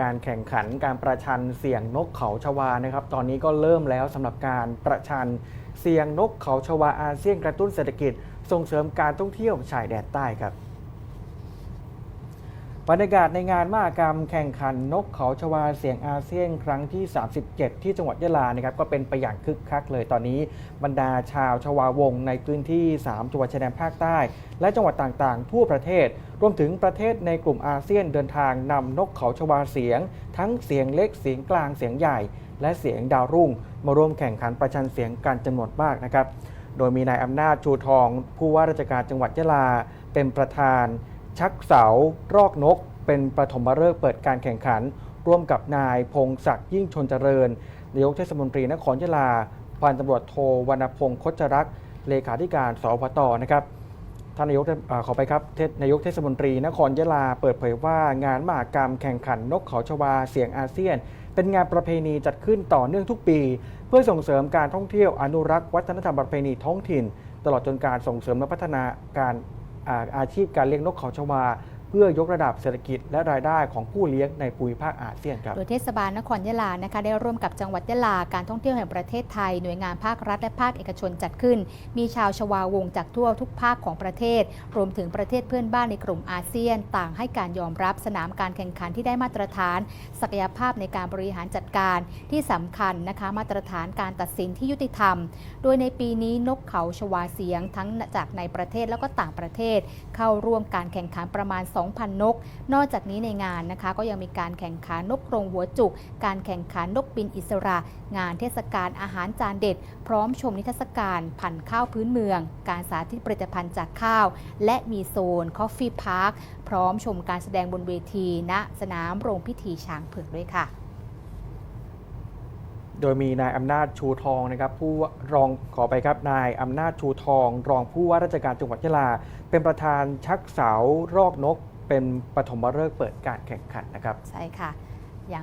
การแข่งขันการประชันเสียงนกเขาชวานะครับ ตอนนี้ก็เริ่มแล้วสำหรับการประชันเสียงนกเขาชวาอาเซียนกระตุ้นเศรษฐกิจ ส่งเสริมการท่องเที่ยวชายแดนใต้ครับ บรรยากาศในงานมหกรรมแข่งขันนกเขาชวาเสียงอาเซียนครั้งที่ 37 ที่จังหวัดยะลานะครับก็เป็นไปอย่างคึกคักเลยตอนนี้บรรดาชาวชวาวงในพื้นที่ 3 จังหวัดชายแดนภาคใต้ และจังหวัดต่างๆ ทั่วประเทศ รวมถึงประเทศในกลุ่มอาเซียนเดินทางนำนกเขาชวาเสียง ทั้งเสียงเล็กเสียงกลางเสียงใหญ่ และเสียงดาวรุ่ง มาร่วมแข่งขันประชันเสียงกันจำนวนมากนะครับโดยมีนายอำนาจชูทอง ผู้ว่าราชการจังหวัดยะลาเป็นประธาน ชักเสารอกนก เป็นประถมฤกษ์เปิดการแข่งขัน ร่วมกับนายพงศักดิ์ยิ่งชนเจริญนายกเทศมนตรีนครยะลาพันตำรวจโทวรรณพงศ์คชรักเลขาธิการสพตนะครับท่านนายกเอ่อขอไปครับเทศนายกเทศมนตรีนครยะลาเปิดเผยว่างานมหกรรมแข่งขันนกเขาชวาเสียงอาเซียน เป็นงานประเพณีจัดขึ้นต่อเนื่องทุกปี เพื่อส่งเสริมการท่องเที่ยวอนุรักษ์วัฒนธรรมประเพณีท้องถิ่น ตลอดจนการส่งเสริมและพัฒนาการ อาอาชีพการเลี้ยงนกเขาชวา พื่อยกระดับเศรษฐกิจและรายได้ของผู้เลี้ยงในภูมิภาคอาเซียนครับโดยเทศบาลนครยะลานะคะได้ร่วมกับจังหวัดยะลาการท่องเที่ยวแห่งประเทศไทยหน่วยงานภาครัฐและภาคเอกชนจัดขึ้น มีชาวชวาวงจากทั่วทุกภาคของประเทศ รวมถึงประเทศเพื่อนบ้านในกลุ่มอาเซียน ต่างให้การยอมรับสนามการแข่งขันที่ได้มาตรฐาน ศักยภาพในการบริหารจัดการที่สำคัญนะคะมาตรฐานการตัดสินที่ยุติธรรม โดยในปีนี้นกเขาชวาเสียงทั้งจากในประเทศแล้วก็ต่างประเทศ เข้าร่วมการแข่งขันประมาณ2 2,000 นก นอกจากนี้ในงานนะคะ ก็ยังมีการแข่งขันนกกรงหัวจุก การแข่งขันนกบินอิสระ งานเทศกาลอาหารจานเด็ด พร้อมชมนิทรรศการพันข้าวพื้นเมือง การสาธิตผลิตภัณฑ์จากข้าว และมีโซนคอฟฟี่พาร์คพร้อมชมการแสดงบนเวทีณสนามโรงพิธีช้างเผือกด้วยค่ะโดยมีนายอำนาจชูทองนะครับผู้รองขอไปครับนายอำนาจชูทอง รองผู้ว่าราชการจังหวัดยะลา เป็นประธานชักเสารอกนก เป็นปฐมฤกษ์เปิดการแข่งขันนะครับ ใช่ค่ะอย่าง